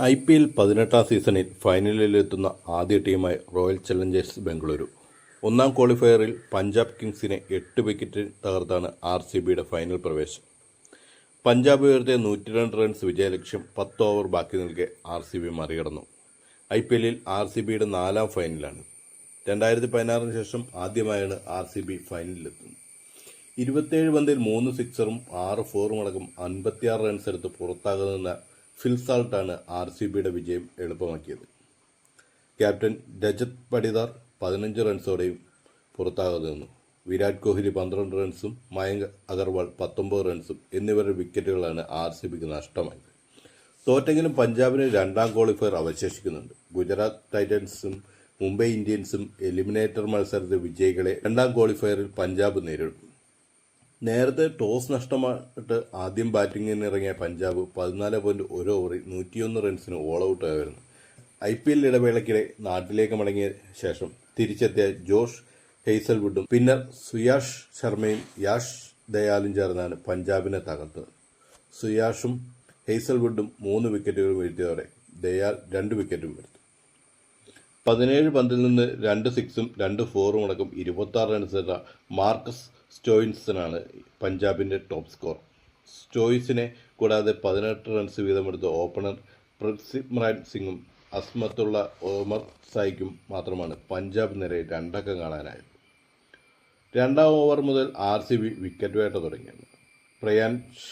I P L പതിനെട്ടാം സീസണിൽ ഫൈനലിലെത്തുന്ന ആദ്യ ടീമായി റോയൽ ചലഞ്ചേഴ്സ് ബംഗളൂരു. ഒന്നാം ക്വാളിഫയറിൽ പഞ്ചാബ് കിങ്സിനെ എട്ട് വിക്കറ്റ് തകർത്താണ് ആർ സി ബിയുടെ ഫൈനൽ പ്രവേശം. പഞ്ചാബ് ഉയർത്തിയ നൂറ്റി രണ്ട് റൺസ് വിജയലക്ഷ്യം പത്ത് ഓവർ ബാക്കി നിൽക്കെ ആർ സി ബി മറികടന്നു. ഐ പി എല്ലിൽ ആർ സി ബിയുടെ നാലാം ഫൈനലാണ്. രണ്ടായിരത്തി പതിനാറിന് ശേഷം ആദ്യമായാണ് ആർ സി ബി ഫൈനലിലെത്തുന്നത്. ഇരുപത്തേഴ് പന്തിൽ മൂന്ന് സിക്സറും ആറ് ഫോറും അടക്കം അൻപത്തിയാറ് റൺസ് എടുത്ത് പുറത്താകുന്ന ഫിൽസാൾട്ടാണ് ആർ സി ബിയുടെ വിജയം എളുപ്പമാക്കിയത്. ക്യാപ്റ്റൻ രജത് പടിദാർ പതിനഞ്ച് റൺസോടെയും പുറത്താകാതെ നിന്നു. വിരാട് കോഹ്ലി പന്ത്രണ്ട് റൺസും മയങ്ക് അഗർവാൾ പത്തൊമ്പത് റൺസും എന്നിവരുടെ വിക്കറ്റുകളാണ് ആർ സി ബിക്ക് നഷ്ടമായത്. തോറ്റെങ്കിലും പഞ്ചാബിന് രണ്ടാം ക്വാളിഫയർ അവശേഷിക്കുന്നുണ്ട്. ഗുജറാത്ത് ടൈറ്റൻസും മുംബൈ ഇന്ത്യൻസും എലിമിനേറ്റർ മത്സരത്തിൽ വിജയികളെ രണ്ടാം ക്വാളിഫയറിൽ പഞ്ചാബ് നേരിടും. നേരത്തെ ടോസ് നഷ്ടമായിട്ട് ആദ്യം ബാറ്റിംഗിന് ഇറങ്ങിയ പഞ്ചാബ് പതിനാല് പോയിന്റ് ഒരു ഓവറിൽ നൂറ്റിയൊന്ന് റൺസിന് ഓൾ ഔട്ട് ആയിരുന്നു. ഐ പി എൽ ഇടവേളയ്ക്കിടെ നാട്ടിലേക്ക് മടങ്ങിയ ശേഷം തിരിച്ചെത്തിയ ജോഷ് ഹെയ്സൽവുഡും പിന്നർ സുയാഷ് ശർമ്മയും യാഷ് ദയാലും ചേർന്നാണ് പഞ്ചാബിനെ തകർത്തത്. സുയാഷും ഹെയ്സൽവുഡും മൂന്ന് വിക്കറ്റുകൾ വീഴ്ത്തിയതോടെ ദയാൽ രണ്ട് വിക്കറ്റും വീഴ്ത്തി. പതിനേഴ് പന്തിൽ നിന്ന് രണ്ട് സിക്സും രണ്ട് ഫോറും അടക്കം ഇരുപത്തി റൺസ് എന്ന മാർക്കസ് സ്റ്റോയിൻസനാണ് പഞ്ചാബിന്റെ ടോപ്പ് സ്കോർ. സ്റ്റോയിസിനെ കൂടാതെ പതിനെട്ട് റൺസ് വീതമെടുത്ത ഓപ്പണർ പൃഥ്വിമ്രാൻ സിംഗും അസ്മത്തുള്ള ഒമർ സായിക്കും മാത്രമാണ് പഞ്ചാബ് നിരയിൽ രണ്ടക്കം കാണാനായത്. രണ്ടാം ഓവർ മുതൽ ആർ സി ബി വിക്കറ്റ് വേട്ട തുടങ്ങിയിരുന്നു Priyansh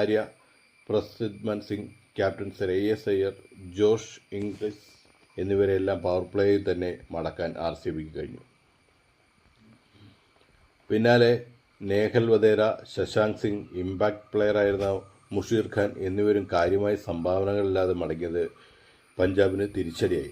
Arya Prabhsimran Singh captain Shreyas Iyer Josh Inglis എന്നിവരെല്ലാം power പ്ലേയിൽ തന്നെ മടക്കാൻ ആർ സി ബിക്ക് കഴിഞ്ഞു. പിന്നാലെ നേഹൽ വധേര ശശാങ്ക് സിംഗ് ഇമ്പാക്ട് പ്ലെയറായിരുന്ന മുഷീർ ഖാൻ എന്നിവരും കാര്യമായ സംഭാവനകളില്ലാതെ മടങ്ങിയത് പഞ്ചാബിന് തിരിച്ചടിയായി.